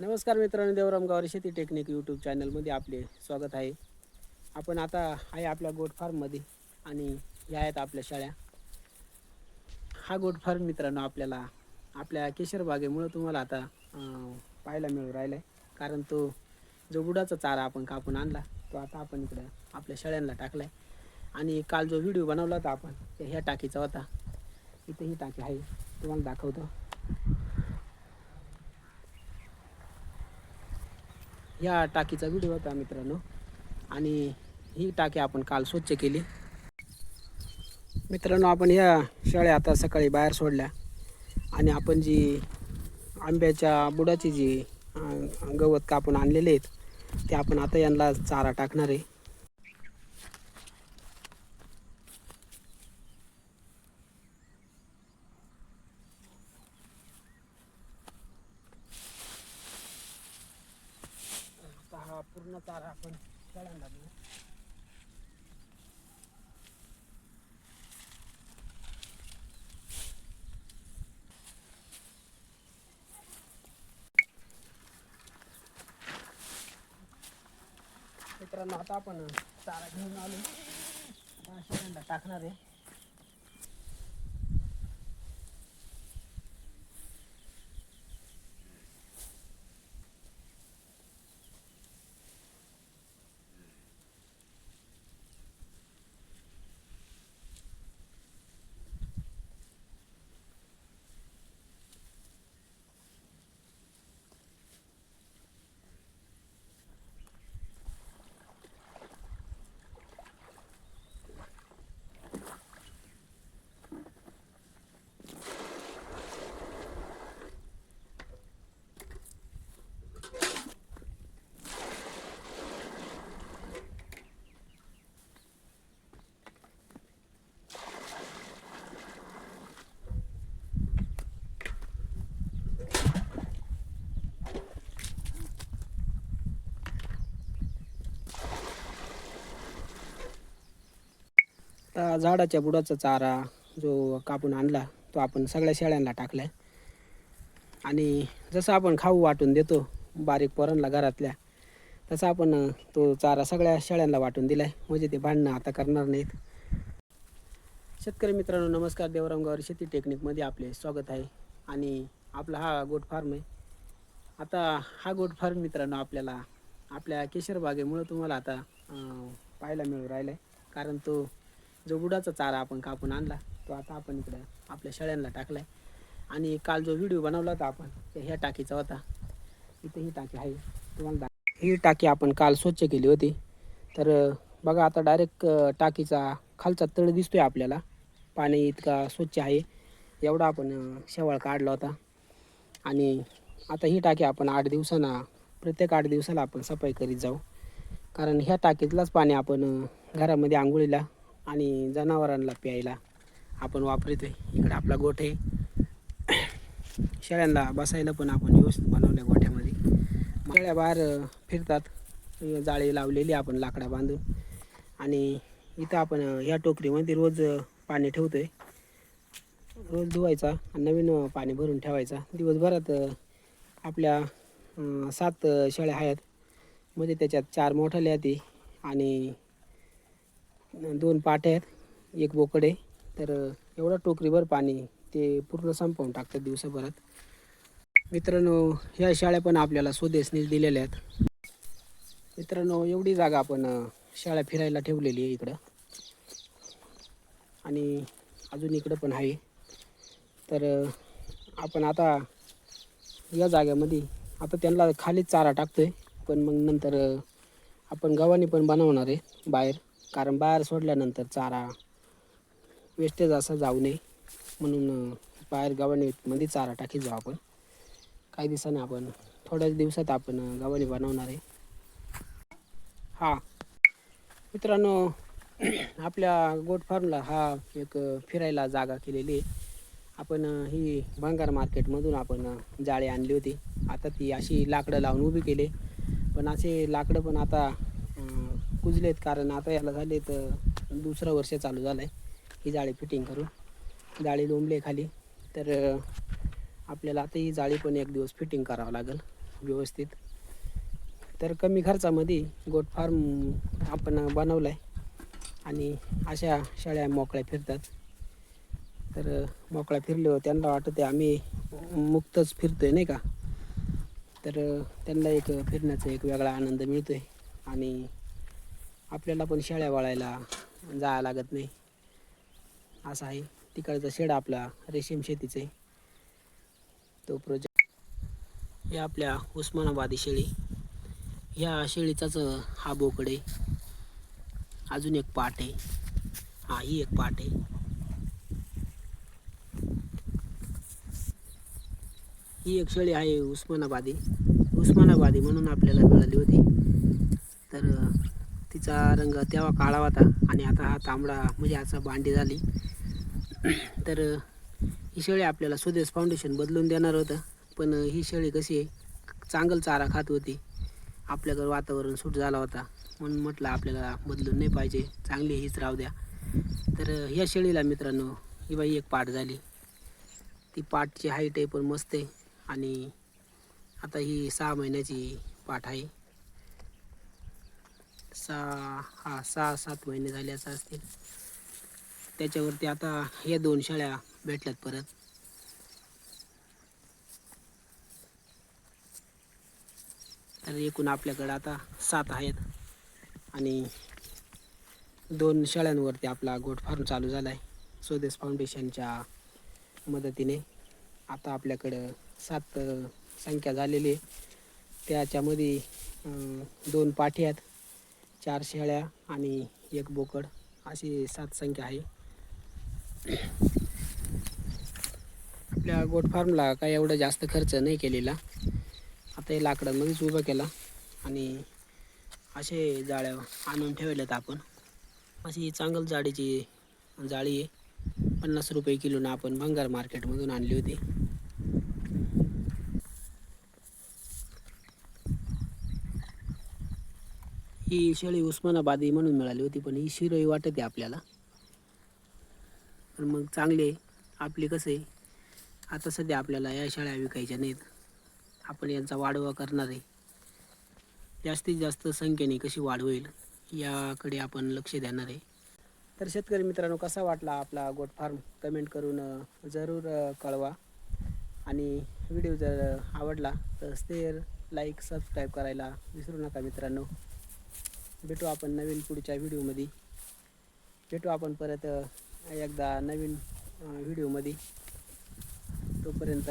नमस्कार मित्रांनो देवराम गावरे शेती टेक्निक यूट्यूब चॅनलमध्ये आपले स्वागत आहे. आपण आता आहे आपल्या गोट फार्ममध्ये आणि ह्या आहेत आपल्या शाळ्या. हा गोट फार्म मित्रांनो आपल्याला आपल्या केशर बागेमुळं तुम्हाला आता पाहायला मिळू राहिला आहे कारण तो जो गुडाचा चारा आपण कापून आणला तो आता आपण इकडं आपल्या शाळ्यांना टाकला आहे आणि काल जो व्हिडिओ बनवला होता आपण ह्या टाकीचा होता. इथे ही टाकी आहे तुम्हाला दाखवतो. ह्या टाकीचा व्हिडिओ होता मित्रांनो. आणि ही टाकी आपण काल स्वच्छ केली. मित्रांनो आपण ह्या शेळ्या आता सकाळी बाहेर सोडल्या. आणि आपण जी आंब्याच्या बुडाची जी गवत कापून आणलेले आहेत ते आपण आता यांना चारा टाकणार आहे आता हा पूर्ण चारा आपण शेळ्यांना लागलो. मित्रांनो आता आपण चारा घेऊन आलो. शेळ्यांना टाकणार आहे. आता झाडाच्या बुडाचा चारा जो कापून आणला तो आपण सगळ्या शेळ्यांना टाकलाय. आणि जसं आपण खाऊ वाटून देतो बारीक पोरांना घरातल्या तसं आपण तो चारा सगळ्या शेळ्यांना वाटून दिलाय. म्हणजे ते भांडणं आता करणार नाहीत. शेतकरी मित्रांनो नमस्कार. देवराम गावर शेती टेक्निकमध्ये आपले स्वागत आहे. आणि आपला हा गोट फार्म आहे. आता हा गोट फार्म मित्रांनो आपल्याला आपल्या केशर बागेमुळं तुम्हाला आता पाहायला मिळू राहिला आहे कारण तो जो गुडाचा चारा आपण कापून आणला तो आता आपण इकडं आपल्या शेळ्यांना टाकला आहे आणि काल जो व्हिडिओ बनवला होता आपण ह्या टाकीचा होता. इथे ही टाकी आहे. तुम्हाला ही टाकी आपण काल स्वच्छ केली होती. तर बघा आता डायरेक्ट टाकीचा खालचा तळ दिसतोय आपल्याला. पाणी इतका स्वच्छ आहे. एवढा आपण शेवाळ काढला होता. आणि आता ही टाकी आपण आठ दिवसांना प्रत्येक आठ दिवसाला आपण सफाई करीत जाऊ. कारण ह्या टाकीतलाच पाणी आपण घरामध्ये आंघोळीला आणि जनावरांना प्यायला आपण वापरतोय. इकडे आपला गोठ आहे. शेळ्यांना बसायला पण आपण व्यवस्थित बनवल्या गोठ्यामध्ये. शेळ्या बाहेर फिरतात. जाळी लावलेली आपण लाकडा बांधून. आणि इथं आपण ह्या टोकरीमध्ये रोज पाणी ठेवतो आहे रोज धुवायचा आणि नवीन पाणी भरून ठेवायचा. दिवसभरात आपल्या सात शेळ्या आहेत. म्हणजे त्याच्यात चार मोठाले ते. आणि दोन पाट्या आहेत एक बोकडे तर एवढा एवढं टोकरीभर पाणी ते पूर्ण संपवून टाकतात दिवसाभरात. मित्रांनो ह्या शाळ्या पण आपल्याला स्वदेशनीच दिलेल्या आहेत. मित्रांनो एवढी जागा आपण शाळा फिरायला ठेवलेली आहे इकडं. आणि अजून इकडं पण आहे. तर आपण आता या जाग्यामध्ये आता त्यांना खालीच चारा टाकतो आहे पण मग नंतर आपण गव्हाणी पण बनवणार आहे बाहेर. कारण बाहेर सोडल्यानंतर चारा वेस्टेज असा जाऊ नये. म्हणून बाहेर गव्हाणीमध्ये चारा टाकीत जाऊ आपण. काही दिवसांनी आपण थोड्याच दिवसात आपण गव्हाणी बनवणार आहे. हा. मित्रांनो आपल्या गोट फार्मला हा एक फिरायला जागा केलेली आहे. आपण ही भंगार मार्केटमधून आपण जाळी आणली होती. आता ती अशी लाकडं लावून उभी केली पण असे लाकडं पण आता कुजलेत कारण आता याला झाले तर दुसरं वर्ष चालू झालं आहे ही जाळी फिटिंग करून. जाळी लोंबली खाली. तर आपल्याला आता ही जाळी पण एक दिवस फिटिंग करावं लागेल व्यवस्थित. तर कमी खर्चामध्ये गोट फार्म आपण बनवलं आहे आणि अशा शेळ्या मोकळ्या फिरतात. तर मोकळ्या फिरल्यावर त्यांना वाटतं आम्ही मुक्तच फिरतोय नाही का? तर त्यांना एक फिरण्याचा एक वेगळा आनंद मिळतो आहे आणि आपल्याला पण शेळ्या वळायला जायला लागत नाही. असं आहे. तिकडचा शेड आपला रेशीम शेतीचा आहे. तो प्रोजेक्ट हे आपल्या उस्मानाबादी शेळी. ह्या शेळीचाच हा बोकड आहे. अजून एक पाट आहे. हा ही एक पाट आहे. ही एक शेळी आहे उस्मानाबादी. उस्मानाबादी म्हणून आपल्याला मिळाली होती. तिचा रंग तेव्हा काळा होता आणि आता हा तांबडा म्हणजे असा भांडी झाली. तर ही शेळी आपल्याला स्वदेश फाउंडेशन बदलून देणार होतं. पण ही शेळी कशी आहे? चांगल चारा खात होती. आपल्याकडं वातावरण सूट झाला होता. म्हणून म्हटलं आपल्याला बदलून नाही पाहिजे. चांगली हीच राहू द्या. तर या ह्या शेळीला मित्रांनो ही बाई एक पाठ झाली. ती पाठची हाईट आहे पण मस्त आहे. आणि आता ही सहा महिन्याची पाठ आहे. सहा हा सहा सात महिने झाले असं असतील. त्याच्यावरती आता या दोन शाळ्या भेटल्यात परत. तर एकूण आपल्याकडं आता सात आहेत. आणि दोन शाळांवरती आपला गोट फार्म चालू झाला आहे स्वदेश फाउंडेशनच्या मदतीने. आता आपल्याकडं सात संख्या झालेली आहे. त्याच्यामध्ये दोन पाठी आहेत. चार शेळ्या आणि एक बोकड अशी सात संख्या आहे. आपल्या गोट फार्मला काय एवढं जास्त खर्च नाही केलेला. आता हे लाकडामध्येच उभं केला आणि असे जाळ्या आणून ठेवल्यात आपण. अशी चांगल जाडीची जाळी आहे पन्नास रुपये किलोनं आपण भंगार मार्केटमधून आणली होती. ही शेळी उस्मानाबादी म्हणून मिळाली होती पण ही शिरोई वाटते आपल्याला. पण मग चांगले आहे कसे? आता सध्या आपल्याला या शाळा विकायच्या नाहीत. आपण यांचा वाढवा करणार आहे. जास्तीत जास्त संख्येने कशी वाढ होईल याकडे आपण लक्ष देणार आहे. तर शेतकरी मित्रांनो कसा वाटला आपला गोट फार्म? कमेंट करून जरूर कळवा. आणि व्हिडिओ जर आवडला तर शेअर लाईक सबस्क्राईब करायला विसरू नका मित्रांनो. भेटू आपण नवीन पुढच्या व्हिडिओमध्ये. भेटू आपण परत एकदा नवीन व्हिडिओमध्ये. तोपर्यंत